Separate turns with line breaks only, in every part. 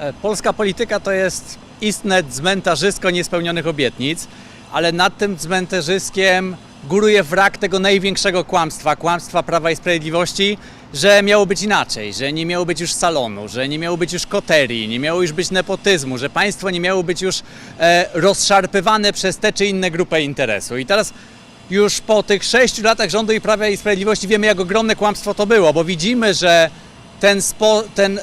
E, Polska polityka to jest istne cmentarzysko niespełnionych obietnic, ale nad tym cmentarzyskiem góruje wrak tego największego kłamstwa, kłamstwa Prawa i Sprawiedliwości, że miało być inaczej, że nie miało być już salonu, że nie miało być już koterii, nie miało już być nepotyzmu, że państwo nie miało być już e, rozszarpywane przez te czy inne grupy interesu. I teraz już po tych sześciu latach rządu i Prawa i Sprawiedliwości wiemy, jak ogromne kłamstwo to było, bo widzimy, że ten, spo, ten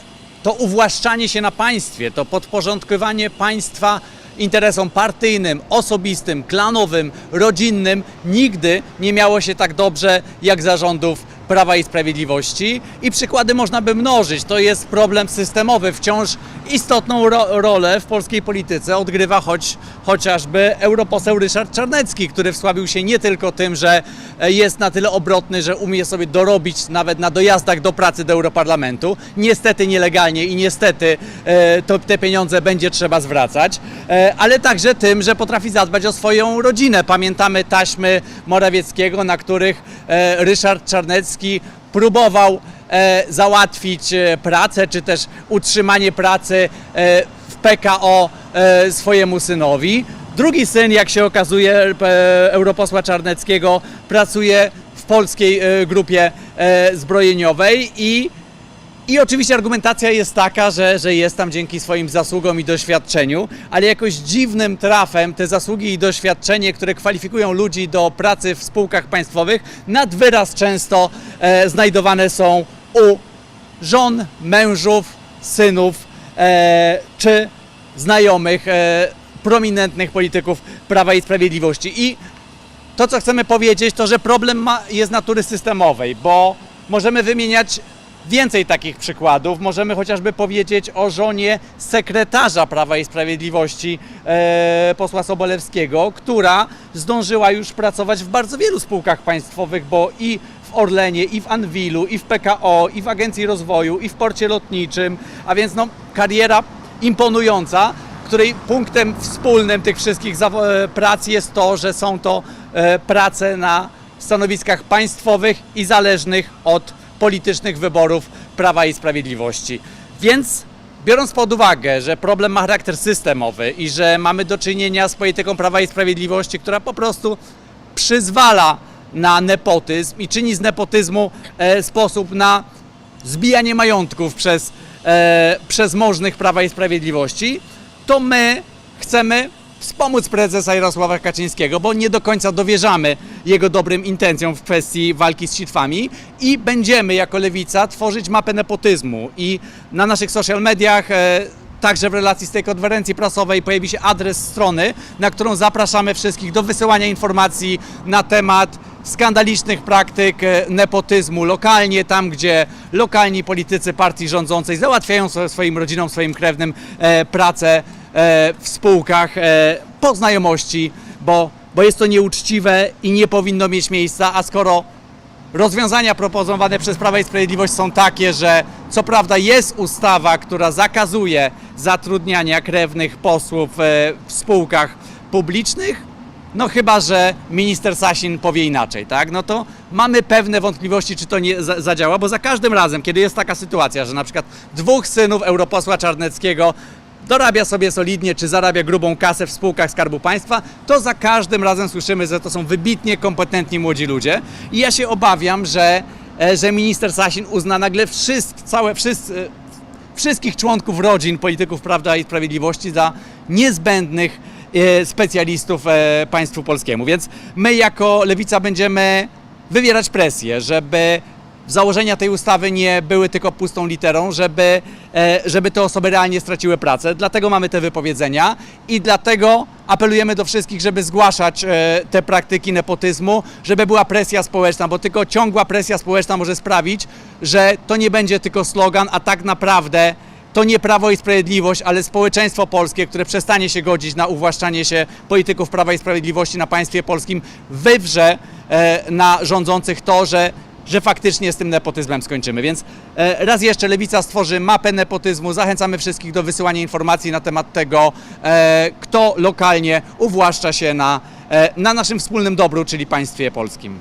to uwłaszczanie się na państwie, to podporządkowanie państwa interesom partyjnym, osobistym, klanowym, rodzinnym. Nigdy nie miało się tak dobrze jak za rządów Prawa i Sprawiedliwości i przykłady można by mnożyć. To jest problem systemowy. Wciąż istotną ro rolę w polskiej polityce odgrywa choć, chociażby europoseł Ryszard Czarnecki, który wsławił się nie tylko tym, że e, jest na tyle obrotny, że umie sobie dorobić nawet na dojazdach do pracy do Europarlamentu. Niestety nielegalnie i niestety e, to, te pieniądze będzie trzeba zwracać, e, ale także tym, że potrafi zadbać o swoją rodzinę. Pamiętamy taśmy Morawieckiego, na których e, Ryszard Czarnecki próbował e, załatwić e, pracę, czy też utrzymanie pracy e, w PKO swojemu synowi. Drugi syn, jak się okazuje, europosła Czarneckiego, pracuje w polskiej grupie zbrojeniowej i i oczywiście argumentacja jest taka, że, że jest tam dzięki swoim zasługom i doświadczeniu, ale jakoś dziwnym trafem te zasługi i doświadczenie, które kwalifikują ludzi do pracy w spółkach państwowych, nad wyraz często e, znajdowane są u żon, mężów, synów e, czy znajomych e, prominentnych polityków Prawa i Sprawiedliwości. I to, co chcemy powiedzieć, to że problem ma, jest natury systemowej, bo możemy wymieniać więcej takich przykładów. Możemy chociażby powiedzieć o żonie sekretarza Prawa i Sprawiedliwości e, posła Sobolewskiego, która zdążyła już pracować w bardzo wielu spółkach państwowych, bo i w Orlenie, i w Anwilu, i w PKO, i w Agencji Rozwoju, i w porcie lotniczym, a więc no, kariera imponująca, której punktem wspólnym tych wszystkich e, prac jest to, że są to e, prace na stanowiskach państwowych i zależnych od politycznych wyborów Prawa i Sprawiedliwości. Więc biorąc pod uwagę, że problem ma charakter systemowy i że mamy do czynienia z polityką Prawa i Sprawiedliwości, która po prostu przyzwala na nepotyzm i czyni z nepotyzmu e, sposób na zbijanie majątków przez, e, przez możnych Prawa i Sprawiedliwości, to my chcemy wspomóc prezesa Jarosława Kaczyńskiego, bo nie do końca dowierzamy jego dobrym intencjom w kwestii walki z sitwami i będziemy jako lewica tworzyć mapę nepotyzmu. I na naszych social mediach e, Także w relacji z tej konferencji prasowej pojawi się adres strony, na którą zapraszamy wszystkich do wysyłania informacji na temat skandalicznych praktyk e, nepotyzmu lokalnie, tam gdzie lokalni politycy partii rządzącej załatwiają swoim rodzinom, swoim krewnym e, pracę w spółkach e, po znajomości, bo, bo jest to nieuczciwe i nie powinno mieć miejsca, a skoro Rozwiązania proponowane przez Prawo i Sprawiedliwość są takie, że co prawda jest ustawa, która zakazuje zatrudniania krewnych posłów e, w spółkach publicznych, no chyba, że minister Sasin powie inaczej, tak? No to mamy pewne wątpliwości, czy to nie za- zadziała, bo za każdym razem, kiedy jest taka sytuacja, że na przykład dwóch synów europosła Czarneckiego dorabia sobie solidnie, czy zarabia grubą kasę w spółkach Skarbu Państwa, to za każdym razem słyszymy, że to są wybitnie kompetentni młodzi ludzie. I ja się obawiam, że, e, że minister Sasin uzna nagle wszystk, całe, wszyscy, wszystkich członków rodzin polityków Prawda i Sprawiedliwości za niezbędnych e, specjalistów e, państwu polskiemu. Więc my jako Lewica będziemy wywierać presję, żeby założenia tej ustawy nie były tylko pustą literą, żeby, e, żeby te osoby realnie straciły pracę. Dlatego mamy te wypowiedzenia i dlatego apelujemy do wszystkich, żeby zgłaszać e, te praktyki nepotyzmu, żeby była presja społeczna, bo tylko ciągła presja społeczna może sprawić, że to nie będzie tylko slogan, a tak naprawdę to nie Prawo i Sprawiedliwość, ale społeczeństwo polskie, które przestanie się godzić na uwłaszczanie się polityków Prawa i Sprawiedliwości na państwie polskim, wywrze e, na rządzących to, że że faktycznie z tym nepotyzmem skończymy. Więc e, raz jeszcze Lewica stworzy mapę nepotyzmu. Zachęcamy wszystkich do wysyłania informacji na temat tego, e, kto lokalnie uwłaszcza się na, e, na naszym wspólnym dobru, czyli państwie polskim.